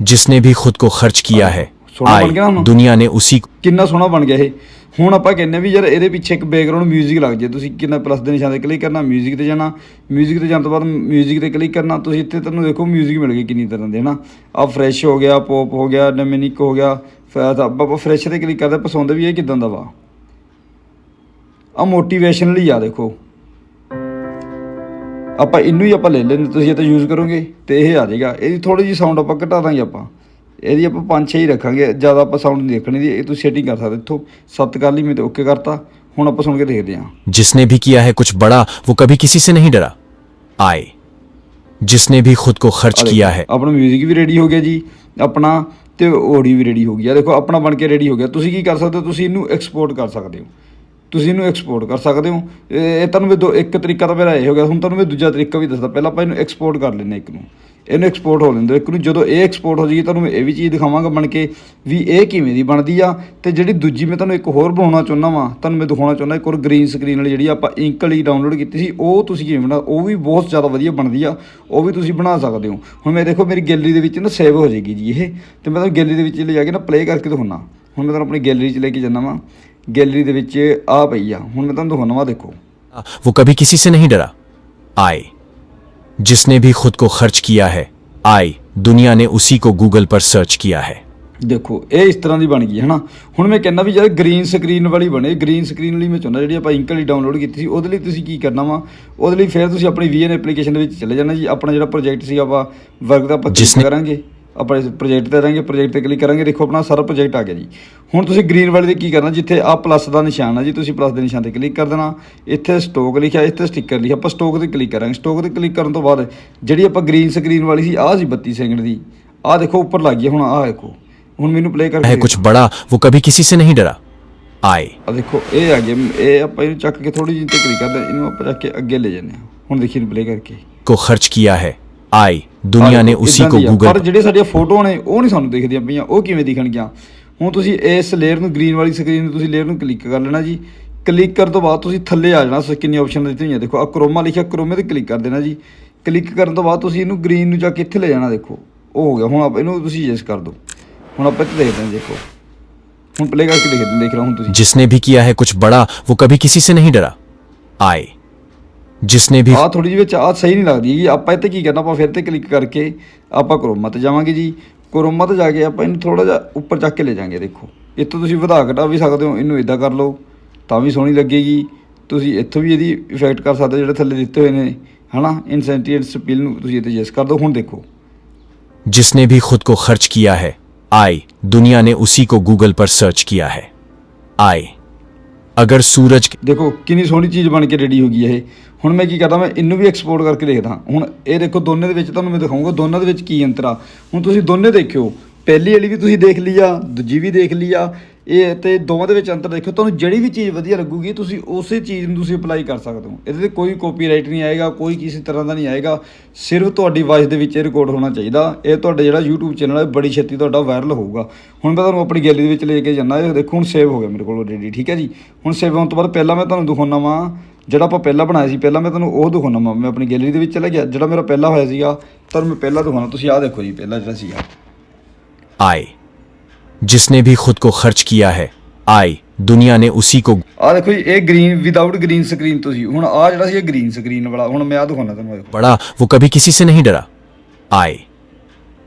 जिसने भी खुद को खर्च किया है सोना बन आए गया ना? दुनिया ने उसी को ਕਿੰਨਾ ਸੋਹਣਾ ਬਣ ਗਿਆ ਇਹ ਹੁਣ ਆਪਾਂ ਕਹਿੰਦੇ ਵੀ ਯਾਰ ਇਹਦੇ ਪਿੱਛੇ ਇੱਕ ਬੈਕਗ੍ਰਾਉਂਡ 뮤직 ਲੱਗ ਜੇ ਤੁਸੀਂ ਕਿੰਨਾ ਪਲੱਸ ਦੇ ਨਿਸ਼ਾਨ ਤੇ ਕਲਿੱਕ ਕਰਨਾ 뮤직 ਤੇ ਜਾਣਾ 뮤직 ਤੇ ਜਾਣ ਤੋਂ ਬਾਅਦ 뮤직 ਤੇ ਕਲਿੱਕ ਕਰਨਾ ਤੁਸੀਂ ਇੱਥੇ ਤੁਹਾਨੂੰ ਦੇਖੋ 뮤직 ਮਿਲ ਗਈ ਕਿੰਨੀ ਤਰ੍ਹਾਂ ਦੇ ਹਨਾ ਆ ਫਰੈਸ਼ ਹੋ ਗਿਆ ਪੌਪ ਹੋ ਗਿਆ ਡੋਮਿਨਿਕ ਹੋ ਗਿਆ ਫਿਰ ਤਾਂ ਆਪਾਂ ਫਰੈਸ਼ ਤੇ ਕਲਿੱਕ ਕਰਦੇ ਪਸੰਦ ਵੀ ਇਹ ਕਿਦਾਂ ਦਾ ਵਾ ਆ ਮੋਟੀਵੇਸ਼ਨ ਲਈ ਆ ਦੇਖੋ ਆਪਾਂ ਇਹਨੂੰ ਹੀ ਆਪਾਂ ਲੈ ਲੈਂਦੇ ਤੁਸੀਂ ਇਹ ਤਾਂ ਯੂਜ਼ ਕਰੋਗੇ ਤੇ ਇਹ ਆ ਜਾਏਗਾ ਇਹਦੀ ਥੋੜੀ ਜਿਹੀ ਸਾਊਂਡ ਆਪਾਂ ਘਟਾ ਦਾਂਗੇ ਆਪਾਂ ਇਹਦੀ ਆਪਾਂ ਪੰਜ ਛੇ ਹੀ ਰੱਖਾਂਗੇ ਜਿਆਦਾ ਆਪਾਂ ਸਾਊਂਡ ਨਹੀਂ ਦੇਖਣੀ ਦੀ ਇਹ ਤੁਸੀਂ ਸੈਟਿੰਗ ਕਰ ਸਕਦੇ ਇੱਥੋਂ ਸੱਤ ਕਰ ਲਈ ਮੈਂ ਤੇ ਓਕੇ ਕਰਤਾ ਹੁਣ ਆਪਾਂ ਸੁਣ ਕੇ ਦੇਖਦੇ ਹਾਂ जिसने भी किया है कुछ बड़ा वो कभी किसी से नहीं डरा आए जिसने भी खुद को खर्च ਆਹ ਦੇਖੋ, किया है ਆਪਣਾ 뮤직 ਵੀ ਰੈਡੀ ਹੋ ਗਿਆ ਜੀ ਆਪਣਾ ਤੇ ਆਡੀਓ ਵੀ ਰੈਡੀ ਹੋ ਗਈ ਆ ਦੇਖੋ ਆਪਣਾ ਬਣ ਕੇ ਰੈਡੀ ਹੋ ਗਿਆ ਤੁਸੀਂ ਕੀ ਕਰ ਸਕਦੇ ਹੋ ਤੁਸੀਂ ਇਹਨੂੰ ਐਕਸਪੋਰਟ ਕਰ ਸਕਦੇ ਹੋ ਤੁਸੀਂ ਇਹਨੂੰ ਐਕਸਪੋਰਟ ਕਰ ਸਕਦੇ ਹੋ ਇਹ ਇਹ ਤੁਹਾਨੂੰ ਮੈਂ ਦੋ ਇੱਕ ਤਰੀਕਾ ਤਾਂ ਮੇਰਾ ਇਹ ਹੋ ਗਿਆ ਹੁਣ ਤੁਹਾਨੂੰ ਮੈਂ ਦੂਜਾ ਤਰੀਕਾ ਵੀ ਦੱਸਦਾ ਪਹਿਲਾਂ ਆਪਾਂ ਇਹਨੂੰ ਐਕਸਪੋਰਟ ਕਰ ਲੈਂਦੇ ਹਾਂ ਇੱਕ ਨੂੰ ਇਹਨੂੰ ਐਕਸਪੋਰਟ ਹੋ ਲੈਂਦੇ ਇੱਕ ਨੂੰ ਜਦੋਂ ਇਹ ਐਕਸਪੋਰਟ ਹੋ ਜਾਏਗੀ ਤੁਹਾਨੂੰ ਮੈਂ ਇਹ ਵੀ ਚੀਜ਼ ਦਿਖਾਵਾਂਗਾ ਬਣ ਕੇ ਵੀ ਇਹ ਕਿਵੇਂ ਦੀ ਬਣਦੀ ਆ ਤੇ ਜਿਹੜੀ ਦੂਜੀ ਮੈਂ ਤੁਹਾਨੂੰ ਇੱਕ ਹੋਰ ਬਣਾਉਣਾ ਚਾਹੁੰਦਾ ਵਾਂ ਤੁਹਾਨੂੰ ਮੈਂ ਦਿਖਾਉਣਾ ਚਾਹੁੰਦਾ ਇੱਕ ਹੋਰ ਗ੍ਰੀਨ ਸਕਰੀਨ ਵਾਲੀ ਜਿਹੜੀ ਆਪਾਂ ਇੰਕ ਵਾਲੀ ਡਾਊਨਲੋਡ ਕੀਤੀ ਸੀ ਉਹ ਤੁਸੀਂ ਕਿਵੇਂ ਬਣਾ ਉਹ ਵੀ ਬਹੁਤ ਜ਼ਿਆਦਾ ਵਧੀਆ ਬਣਦੀ ਆ ਉਹ ਵੀ ਤੁਸੀਂ ਬਣਾ ਸਕਦੇ ਹੋ ਹੁਣ ਮੈਂ ਦੇਖੋ ਮੇਰੀ ਗੈਲਰੀ ਦੇ ਵਿੱਚ ਨਾ ਸੇਵ ਹੋ ਜਾਏਗੀ ਜੀ ਇਹ ਤੇ ਮੈਂ ਤੁਹਾਨੂੰ ਗੈਲਰੀ ਦੇ ਵਿੱਚ ਲੈ ਜਾ ਕੇ ਨਾ ਪਲੇ ਕਰਕੇ ਦਿਖਾਉਣਾ ਹੁਣ ਮੈਂ ਤੁਹਾਨੂੰ ਆਪਣੀ ਗੈਲਰੀ 'ਚ ਲੈ ਕੇ ਜਾਂਦਾ ਵਾਂ ਗੈਲਰੀ ਦੇ ਵਿੱਚ ਆ ਪਈ ਆ ਹੁਣ ਮੈਂ ਤੁਹਾਨੂੰ ਦਿਖਾਉਣਾ ਵਾ ਦੇਖੋ वो कभी किसी से नहीं डरा आए जिसने भी खुद को खर्च किया है आए दुनिया ने उसी को गूगल पर सर्च किया है ਦੇਖੋ ਇਹ ਇਸ ਤਰ੍ਹਾਂ ਦੀ ਬਣ ਗਈ ਹੈ ਨਾ ਹੁਣ ਮੈਂ ਕਹਿੰਦਾ ਵੀ ਜਦ ਗ੍ਰੀਨ ਸਕਰੀਨ ਵਾਲੀ ਬਣੇ ਗ੍ਰੀਨ ਸਕਰੀਨ ਲਈ ਮੈਂ ਚਾਹੁੰਦਾ ਜਿਹੜੀ ਆਪਾਂ ਇੰਕ ਲਈ ਡਾਊਨਲੋਡ ਕੀਤੀ ਸੀ ਉਹਦੇ ਲਈ ਤੁਸੀਂ ਕੀ ਕਰਨਾ ਵਾ ਉਹਦੇ ਲਈ ਫਿਰ ਤੁਸੀਂ ਆਪਣੀ VN ਐਪਲੀਕੇਸ਼ਨ ਦੇ ਵਿੱਚ ਚਲੇ ਜਾਣਾ ਜੀ ਆਪਣਾ ਜਿਹੜਾ ਪ੍ਰੋਜੈਕਟ ਸੀ ਆਪਾਂ ਵਰਕ ਦਾ ਆਪਾਂ click ਜਿਸਨੇ- ਕਰਾਂਗੇ ਆਪਾਂ ਇਸ ਪ੍ਰੋਜੈਕਟ ਤੇ ਰਾਂਗੇ ਪ੍ਰੋਜੈਕਟ ਤੇ ਕਲਿੱਕ ਕਰਾਂਗੇ ਦੇਖੋ ਆਪਣਾ ਸਾਰਾ ਪ੍ਰੋਜੈਕਟ ਆ ਗਿਆ ਜੀ। ਹੁਣ ਤੁਸੀਂ ਗ੍ਰੀਨ ਵਾਲੇ ਤੇ ਕੀ ਕਰਨਾ ਜਿੱਥੇ ਆ ਪਲੱਸ ਦਾ ਨਿਸ਼ਾਨ ਆ ਜੀ ਤੁਸੀਂ ਪਲੱਸ ਦੇ ਨਿਸ਼ਾਨ ਤੇ ਕਲਿੱਕ ਕਰ ਦੇਣਾ। ਇੱਥੇ ਸਟਾਕ ਲਿਖਿਆ ਇੱਥੇ ਸਟicker ਲਿਖਿਆ ਆਪਾਂ ਸਟਾਕ ਤੇ ਕਲਿੱਕ ਕਰਾਂਗੇ। ਸਟਾਕ ਤੇ ਕਲਿੱਕ ਕਰਨ ਤੋਂ ਬਾਅਦ ਜਿਹੜੀ ਆਪਾਂ ਗ੍ਰੀਨ ਸਕਰੀਨ ਵਾਲੀ ਸੀ ਆਹ ਸੀ 32 ਸੈਕਿੰਡ ਦੀ। ਆਹ ਦੇਖੋ ਉੱਪਰ ਲੱਗ ਗਈ ਹੁਣ ਆ ਦੇਖੋ। ਹੁਣ ਮੈਨੂੰ ਪਲੇ ਕਰਕੇ ਹੈ ਕੁਝ ਬੜਾ ਉਹ ਕभी ਕਿਸੇ ਸੇ ਨਹੀਂ ਡਰਾ। ਆਏ। ਆ ਦੇਖੋ ਇਹ ਆ ਗਿਆ ਇਹ ਆਪਾਂ ਇਹਨੂੰ ਚੱਕ ਕੇ ਥੋੜੀ ਜਿਹੀ ਤੇ ਕਲਿੱਕ ਕਰਦੇ ਇਹਨੂੰ ਆਪਾਂ ਚੱਕ ਕੇ ਅੱਗੇ ਲੈ ਜਾਂਦੇ ਹਾਂ। ਹੁਣ ਦੇਖੀ ਪਲੇ ਕਰਕੇ। ਕੋ ਖਰਚ ਕੀਆ ਹੈ। ਆਏ ਦੁਨੀਆ ਨੇ ਉਸੇ ਕੋ ਗੂਗਲ ਪਰ ਜਿਹੜੇ ਸਾਡੀਆਂ ਫੋਟੋ ਨੇ ਉਹ ਨਹੀਂ ਸਾਨੂੰ ਦਿਖਦੀਆਂ ਪਈਆਂ ਉਹ ਕਿਵੇਂ ਦਿਖਣਗੀਆਂ? ਹੁਣ ਤੁਸੀਂ ਇਸ ਲੇਅਰ ਨੂੰ ਗ੍ਰੀਨ ਵਾਲੀ ਸਕਰੀਨ ਨੂੰ ਤੁਸੀਂ ਲੇਅਰ ਨੂੰ ਕਲਿੱਕ ਕਰ ਲੈਣਾ ਜੀ। ਕਲਿੱਕ ਕਰਨ ਤੋਂ ਬਾਅਦ ਤੁਸੀਂ ਥੱਲੇ ਆ ਜਾਣਾ ਸੋ ਕਿੰਨੀ ਆਪਸ਼ਨ ਦਿੱਤੀ ਹੋਈਆਂ ਦੇਖੋ ਆ ਕਰੋਮਾ ਲਿਖਿਆ ਕਰੋਮੇ ਤੇ ਕਲਿੱਕ ਕਰ ਦੇਣਾ ਜੀ। ਕਲਿੱਕ ਕਰਨ ਤੋਂ ਬਾਅਦ ਤੁਸੀਂ ਇਹਨੂੰ ਗ੍ਰੀਨ ਨੂੰ ਜਾ ਕੇ ਇੱਥੇ ਲੈ ਜਾਣਾ ਦੇਖੋ। ਉਹ ਹੋ ਗਿਆ ਹੁਣ ਆਪ ਇਹਨੂੰ ਤੁਸੀਂ ਯੈਸ ਕਰ ਦਿਓ। ਹੁਣ ਆਪਾਂ ਇੱਥੇ ਦੇਖਦੇ ਹਾਂ ਦੇਖੋ। ਹੁਣ ਪਲੇ ਕਰਕੇ ਦੇਖ ਦੇਖ ਰਹਾ ਹੂੰ ਤੁਸੀਂ। ਜਿਸਨੇ ਵੀ ਕੀਤਾ ਹੈ ਕੁਝ ਬੜਾ ਉਹ ਕभी ਕਿਸੇ ਸੇ ਨਹੀਂ ਡਰਾ। ਆਏ। जिसने भी ਆਹ ਥੋੜੀ ਜਿਹੀ ਵਿੱਚ ਆਹ ਸਹੀ ਨਹੀਂ ਲੱਗਦੀ ਹੈਗੀ ਆਪਾਂ ਇੱਥੇ ਕੀ ਕਰਨਾ ਆਪਾਂ ਫਿਰ ਤੇ ਕਲਿੱਕ ਕਰਕੇ ਆਪਾਂ ਕਰੋਮਾ ਤੇ ਜਾਵਾਂਗੇ ਜੀ ਕਰੋਮਾ ਤੇ ਜਾ ਕੇ ਆਪਾਂ ਇਹਨੂੰ ਥੋੜਾ ਜਿਹਾ ਉੱਪਰ ਚੱਕ ਕੇ ਲੈ ਜਾਾਂਗੇ ਦੇਖੋ ਇੱਥੋਂ ਤੁਸੀਂ ਵਧਾ ਘਟਾ ਵੀ ਸਕਦੇ ਹੋ ਇਹਨੂੰ ਇਦਾਂ ਕਰ ਲਓ ਤਾਂ ਵੀ ਸੋਹਣੀ ਲੱਗੇਗੀ ਤੁਸੀਂ ਇੱਥੋਂ ਵੀ ਇਹਦੀ ਇਫੈਕਟ ਕਰ ਸਕਦੇ ਹੋ ਜਿਹੜੇ ਥੱਲੇ ਦਿੱਤੇ ਹੋਏ ਨੇ ਹਨਾ ਇਨਸੈਂਟੀਅਨ ਸਪੀਲ ਨੂੰ ਤੁਸੀਂ ਇੱਥੇ ਯੈਸ ਕਰ ਦਿਓ ਹੁਣ ਦੇਖੋ जिसने भी खुद को खर्च किया है आए दुनिया ने उसी को गूगल पर सर्च किया है आए ਅਗਰ ਸੂਰਜ ਦੇਖੋ, ਕਿੰਨੀ ਸੋਹਣੀ ਚੀਜ਼ ਬਣ ਕੇ ਰੈਡੀ ਹੋ ਗਈ ਇਹ। ਹੁਣ ਮੈਂ ਕੀ ਕਰਦਾ ਮੈਂ ਇਹਨੂੰ ਵੀ ਐਕਸਪੋਰਟ ਕਰਕੇ ਦੇਖਦਾ। ਹੁਣ ਇਹ ਦੇਖੋ, ਦੋਨੇ ਦੇ ਵਿੱਚ ਤੁਹਾਨੂੰ ਮੈਂ ਦਿਖਾਉਂਗਾ ਦੋਨਾਂ ਦੇ ਵਿੱਚ ਕੀ ਅੰਤਰ। ਆ ਹੁਣ ਤੁਸੀਂ ਦੋਨੇ ਦੇਖਿਓ। ਪਹਿਲੀ ਵਾਲੀ ਵੀ ਤੁਸੀਂ ਦੇਖ ਲਈ ਆ, ਦੂਜੀ ਵੀ ਦੇਖ ਲਈ ਆ। ਇਹ ਤੇ ਦੋਵਾਂ ਦੇ ਵਿੱਚ ਅੰਤਰ ਦੇਖਿਓ, ਤੁਹਾਨੂੰ ਜਿਹੜੀ ਵੀ ਚੀਜ਼ ਵਧੀਆ ਲੱਗੂਗੀ, ਤੁਸੀਂ ਉਸੇ ਚੀਜ਼ ਨੂੰ ਤੁਸੀਂ ਅਪਲਾਈ ਕਰ ਸਕਦੇ ਹੋ। ਇਹਦੇ ਤੇ ਕੋਈ ਕਾਪੀਰਾਈਟ ਨਹੀਂ ਆਏਗਾ, ਕੋਈ ਕਿਸੇ ਤਰ੍ਹਾਂ ਦਾ ਨਹੀਂ ਆਏਗਾ। ਸਿਰਫ ਤੁਹਾਡੀ ਵਾਇਸ ਦੇ ਵਿੱਚ ਇਹ ਰਿਕਾਰਡ ਹੋਣਾ ਚਾਹੀਦਾ। ਇਹ ਤੁਹਾਡਾ ਜਿਹੜਾ YouTube ਚੈਨਲ ਹੈ ਬੜੀ ਛੇਤੀ ਤੁਹਾਡਾ ਵਾਇਰਲ ਹੋਊਗਾ। ਹੁਣ ਮੈਂ ਤੁਹਾਨੂੰ ਆਪਣੀ ਗੈਲਰੀ ਦੇ ਵਿੱਚ ਲੈ ਕੇ ਜਾਣਾ ਇਹ ਦੇਖੋ, ਹੁਣ ਸੇਵ ਹੋ ਗਿਆ ਮੇਰੇ ਕੋਲ ਆਲਰੇਡੀ ਠੀਕ ਹੈ ਜੀ? ਹੁਣ ਸੇਵ ਹੋਣ ਤੋਂ ਬਾਅਦ ਪਹਿਲਾਂ ਮੈਂ ਤੁਹਾਨੂੰ ਦਿਖਾਉਣਾ ਵਾਂ, ਜਿਹੜਾ ਆਪਾਂ ਪਹਿਲਾਂ ਬਣਾਇਆ ਸੀ, ਪਹਿਲਾਂ ਮੈਂ ਤੁਹਾਨੂੰ ਉਹ ਦਿਖਾਉਣਾ ਵਾਂ। ਮੈਂ ਆਪਣੀ ਗੈਲਰੀ ਦੇ ਵਿੱਚ ਚਲਾ ਗਿਆ, ਜਿਹੜਾ ਮੇਰਾ ਪਹਿਲਾਂ ਹੋਇਆ ਸੀਗਾ, ਤੁਹਾਨੂੰ ਮੈਂ ਪਹਿਲਾਂ ਦਿਖਾਉਣਾ ਤੁਸੀਂ ਆਹ ਦੇਖੋ ਜੀ, ਪਹਿਲਾਂ ਜਿਹੜਾ ਸੀਗਾ। आए जिसने भी खुद को खर्च किया है आए दुनिया ने उसी को ਆਹ ਦੇਖੋ ਜੀ ਇਹ ਗ੍ਰੀਨ ਵਿਦਆਊਟ ਗ੍ਰੀਨ ਸਕਰੀਨ ਤੋਂ ਸੀ ਹੁਣ ਆਹ ਜਿਹੜਾ ਸੀ ਇਹ ਗ੍ਰੀਨ ਸਕਰੀਨ ਵਾਲਾ ਹੁਣ ਮੈਂ ਆਹ ਦਿਖਾਉਣਾ ਤੁਹਾਨੂੰ ਇਹ ਦੇਖੋ। बड़ा वो कभी किसी से नहीं डरा आए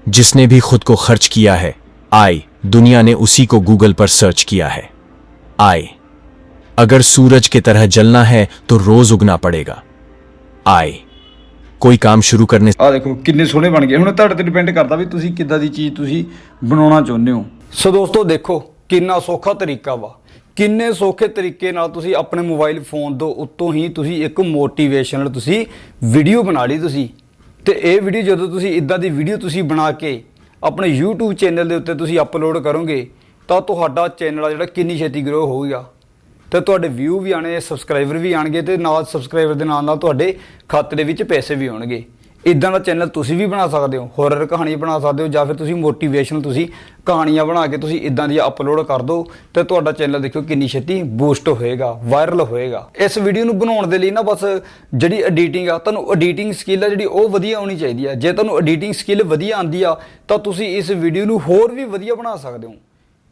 जिसने भी खुद को खर्च किया है आए दुनिया ने उसी को गूगल पर सर्च किया है आए अगर सूरज की तरह जलना है तो रोज उगना पड़ेगा आए कोई काम शुरू करने ਆਹ ਦੇਖੋ ਕਿੰਨੇ ਸੋਹਣੇ ਬਣ ਗਏ ਹੁਣ ਤੁਹਾਡੇ ਤੇ ਡਿਪੈਂਡ ਕਰਦਾ ਵੀ ਤੁਸੀਂ ਕਿੱਦਾਂ ਦੀ ਚੀਜ਼ ਤੁਸੀਂ ਬਣਾਉਣਾ ਚਾਹੁੰਦੇ ਹੋ ਸੋ ਦੋਸਤੋ ਦੇਖੋ, ਕਿੰਨਾ ਸੌਖਾ ਤਰੀਕਾ ਵਾ। ਕਿੰਨੇ ਸੌਖੇ ਤਰੀਕੇ ਨਾਲ ਤੁਸੀਂ ਆਪਣੇ ਮੋਬਾਈਲ ਫੋਨ ਤੋਂ ਉੱਤੋਂ ਹੀ ਤੁਸੀਂ ਇੱਕ ਮੋਟੀਵੇਸ਼ਨਲ ਤੁਸੀਂ ਵੀਡੀਓ ਬਣਾ ਲਈ ਤੁਸੀਂ। ਤੇ ਇਹ ਵੀਡੀਓ ਜਦੋਂ ਤੁਸੀਂ ਇਦਾਂ ਦੀ ਵੀਡੀਓ ਤੁਸੀਂ ਬਣਾ ਕੇ ਆਪਣੇ YouTube ਚੈਨਲ ਦੇ ਉੱਤੇ ਤੁਸੀਂ ਅਪਲੋਡ ਕਰੋਗੇ, ਤਾਂ ਤੁਹਾਡਾ ਚੈਨਲ ਆ ਜਿਹੜਾ ਕਿੰਨੀ ਛੇਤੀ ਗਰੋ ਹੋਊਗਾ। ਤੇ ਤੁਹਾਡੇ ਵਿਊ ਵੀ ਆਣੇ ਸਬਸਕ੍ਰਾਈਬਰ ਵੀ ਆਣਗੇ ਤੇ ਨਾਲ ਸਬਸਕ੍ਰਾਈਬਰ ਦੇ ਨਾਲ ਨਾਲ ਤੁਹਾਡੇ ਖਾਤੇ ਦੇ ਵਿੱਚ ਪੈਸੇ ਵੀ ਆਉਣਗੇ। ਇਦਾਂ ਦਾ ਚੈਨਲ ਤੁਸੀਂ ਵੀ ਬਣਾ ਸਕਦੇ ਹੋ ਹੋਰਰ ਕਹਾਣੀ ਬਣਾ ਸਕਦੇ ਹੋ ਜਾਂ ਫਿਰ ਤੁਸੀਂ ਮੋਟੀਵੇਸ਼ਨਲ ਤੁਸੀਂ ਕਹਾਣੀਆਂ ਬਣਾ ਕੇ ਤੁਸੀਂ ਇਦਾਂ ਦੀਆਂ ਅਪਲੋਡ ਕਰ ਦਿਓ ਤੇ ਤੁਹਾਡਾ ਚੈਨਲ ਦੇਖਿਓ ਕਿੰਨੀ ਛੇਤੀ ਬੂਸਟ ਹੋਏਗਾ ਵਾਇਰਲ ਹੋਏਗਾ। ਇਸ ਵੀਡੀਓ ਨੂੰ ਬਣਾਉਣ ਦੇ ਲਈ ਨਾ ਬਸ ਜਿਹੜੀ ਐਡੀਟਿੰਗ ਆ, ਤੁਹਾਨੂੰ ਐਡੀਟਿੰਗ ਸਕਿੱਲ ਆ ਜਿਹੜੀ ਉਹ ਵਧੀਆ ਆਉਣੀ ਚਾਹੀਦੀ ਆ। ਜੇ ਤੁਹਾਨੂੰ ਐਡੀਟਿੰਗ ਸਕਿੱਲ ਵਧੀਆ ਆਂਦੀ ਆ, ਤਾਂ ਤੁਸੀਂ ਇਸ ਵੀਡੀਓ ਨੂੰ ਹੋਰ ਵੀ ਵਧੀਆ ਬਣਾ ਸਕਦੇ ਹੋ।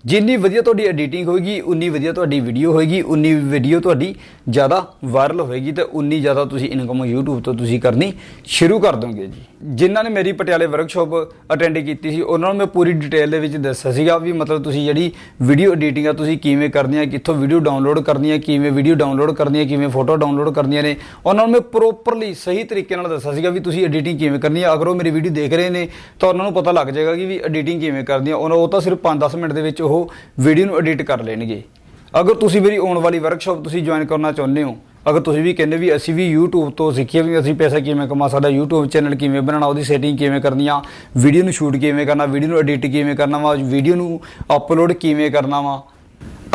ਜਿੰਨੀ ਵਧੀਆ ਤੁਹਾਡੀ ਐਡੀਟਿੰਗ ਹੋਏਗੀ, ਉਨੀ ਵਧੀਆ ਤੁਹਾਡੀ ਵੀਡੀਓ ਹੋਏਗੀ, ਉਨੀ ਵੀਡੀਓ ਤੁਹਾਡੀ ਜ਼ਿਆਦਾ ਵਾਇਰਲ ਹੋਏਗੀ ਤੇ ਉਨੀ ਜ਼ਿਆਦਾ ਤੁਸੀਂ ਇਨਕਮ YouTube ਤੋਂ ਤੁਸੀਂ ਕਰਨੀ ਸ਼ੁਰੂ ਕਰ ਦੋਗੇ ਜੀ। ਜਿਨ੍ਹਾਂ ਨੇ ਮੇਰੀ ਪਟਿਆਲੇ ਵਰਕਸ਼ਾਪ ਅਟੈਂਡ ਕੀਤੀ ਸੀ, ਉਹਨਾਂ ਨੂੰ ਮੈਂ ਪੂਰੀ ਡਿਟੇਲ ਦੇ ਵਿੱਚ ਦੱਸਿਆ ਸੀਗਾ ਵੀ ਮਤਲਬ ਤੁਸੀਂ ਜਿਹੜੀ ਵੀਡੀਓ ਐਡੀਟਿੰਗ ਆ ਤੁਸੀਂ ਕਿਵੇਂ ਕਰਨੀ ਆ, ਕਿੱਥੋਂ ਵੀਡੀਓ ਡਾਊਨਲੋਡ ਕਰਨੀ ਹੈ ਕਿਵੇਂ ਵੀਡੀਓ ਡਾਊਨਲੋਡ ਕਰਨੀ ਹੈ ਕਿਵੇਂ ਫੋਟੋ ਡਾਊਨਲੋਡ ਕਰਨੀਆਂ ਨੇ, ਉਹਨਾਂ ਨੂੰ ਮੈਂ ਪ੍ਰੋਪਰਲੀ ਸਹੀ ਤਰੀਕੇ ਨਾਲ ਦੱਸਿਆ ਸੀਗਾ ਵੀ ਤੁਸੀਂ ਐਡੀਟਿੰਗ ਕਿਵੇਂ ਕਰਨੀ ਹੈ ਅਗਰ ਉਹ ਮੇਰੀ ਵੀਡੀਓ ਦੇਖ ਰਹੇ ਨੇ ਤਾਂ ਉਹਨਾਂ ਨੂੰ ਪਤਾ ਲੱਗ ਜਾਏਗਾ ਕਿ ਵੀ ਐਡੀਟਿੰਗ ਕਿਵੇਂ ਕਰਨੀ ਹੈ ਉਹ ਤਾਂ ਸਿਰਫ 5-10 ਮਿੰਟ ਦੇ ਵਿੱਚ ਉਹ ਵੀਡੀਓ ਨੂੰ ਐਡਿਟ ਕਰ ਲੈਣਗੇ। ਅਗਰ ਤੁਸੀਂ ਮੇਰੀ ਆਉਣ ਵਾਲੀ ਵਰਕਸ਼ਾਪ ਤੁਸੀਂ ਜੁਆਇਨ ਕਰਨਾ ਚਾਹੁੰਦੇ ਹੋ, ਅਗਰ ਤੁਸੀਂ ਵੀ ਕਹਿੰਦੇ ਵੀ ਅਸੀਂ ਵੀ YouTube ਤੋਂ ਸਿੱਖੀਏ ਵੀ ਅਸੀਂ ਪੈਸਾ ਕਿਵੇਂ ਕਮਾ ਸਕਦਾ, YouTube ਚੈਨਲ ਕਿਵੇਂ ਬਣਾਉਣਾ, ਉਹਦੀ ਸੈਟਿੰਗ ਕਿਵੇਂ ਕਰਨੀ ਆ ਵੀਡੀਓ ਨੂੰ ਸ਼ੂਟ ਕਿਵੇਂ ਕਰਨਾ ਵੀਡੀਓ ਨੂੰ ਐਡਿਟ ਕਿਵੇਂ ਕਰਨਾ ਵਾ ਵੀਡੀਓ ਨੂੰ ਅਪਲੋਡ ਕਿਵੇਂ ਕਰਨਾ ਵਾ।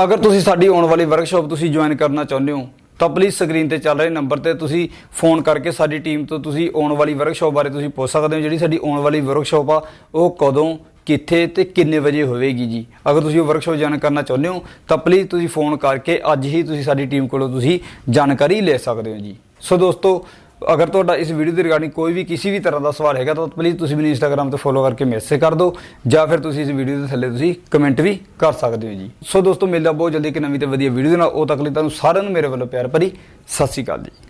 ਅਗਰ ਤੁਸੀਂ ਸਾਡੀ ਆਉਣ ਵਾਲੀ ਵਰਕਸ਼ਾਪ ਤੁਸੀਂ ਜੁਆਇਨ ਕਰਨਾ ਚਾਹੁੰਦੇ ਹੋ, ਤਾਂ ਪਲੀਜ਼ ਸਕਰੀਨ ਤੇ ਚੱਲ ਰਹੇ ਨੰਬਰ ਤੇ ਤੁਸੀਂ ਫੋਨ ਕਰਕੇ ਸਾਡੀ ਟੀਮ ਤੋਂ ਤੁਸੀਂ ਆਉਣ ਵਾਲੀ ਵਰਕਸ਼ਾਪ ਬਾਰੇ ਤੁਸੀਂ ਪੁੱਛ ਸਕਦੇ ਹੋ, ਜਿਹੜੀ ਸਾਡੀ ਆਉਣ ਵਾਲੀ ਵਰਕਸ਼ਾਪ ਆ, ਉਹ ਕਦੋਂ ਕਿੱਥੇ ਤੇ ਕਿੰਨੇ ਵਜੇ ਹੋਵੇਗੀ ਜੀ? ਅਗਰ ਤੁਸੀਂ ਉਹ ਵਰਕਸ਼ਾਪ ਜੁਆਇਨ ਕਰਨਾ ਚਾਹੁੰਦੇ ਹੋ, ਤਾਂ ਪਲੀਜ਼ ਤੁਸੀਂ ਫੋਨ ਕਰਕੇ ਅੱਜ ਹੀ ਤੁਸੀਂ ਸਾਡੀ ਟੀਮ ਕੋਲੋਂ ਤੁਸੀਂ ਜਾਣਕਾਰੀ ਲੈ ਸਕਦੇ ਹੋ ਜੀ। ਸੋ ਦੋਸਤੋ, ਅਗਰ ਤੁਹਾਡਾ ਇਸ ਵੀਡੀਓ ਦੇ ਰਿਗਾਰਡਿੰਗ ਕੋਈ ਵੀ ਕਿਸੇ ਵੀ ਤਰ੍ਹਾਂ ਦਾ ਸਵਾਲ ਹੈਗਾ, ਤਾਂ ਪਲੀਜ਼ ਤੁਸੀਂ ਮੈਨੂੰ ਇੰਸਟਾਗ੍ਰam ਤੇ ਫੋਲੋ ਕਰਕੇ ਮੈਸੇਜ ਕਰ ਦਿਓ, ਜਾਂ ਫਿਰ ਤੁਸੀਂ ਇਸ ਵੀਡੀਓ ਦੇ ਥੱਲੇ ਤੁਸੀਂ ਕਮੈਂਟ ਵੀ ਕਰ ਸਕਦੇ ਹੋ ਜੀ। ਸੋ ਦੋਸਤੋ, ਮਿਲਦਾ ਬਹੁਤ ਜਲਦੀ ਇੱਕ ਨਵੀਂ ਤੇ ਵਧੀਆ ਵੀਡੀਓ ਦੇ ਨਾਲ। ਉਹ ਤੱਕ ਲਈ ਤੁਹਾਨੂੰ ਸਾਰਿਆਂ ਨੂੰ ਮੇਰੇ ਵੱਲੋਂ ਪਿਆਰ ਭਰੀ ਸਤਿ ਸ਼੍ਰੀ ਅਕਾਲ ਜੀ।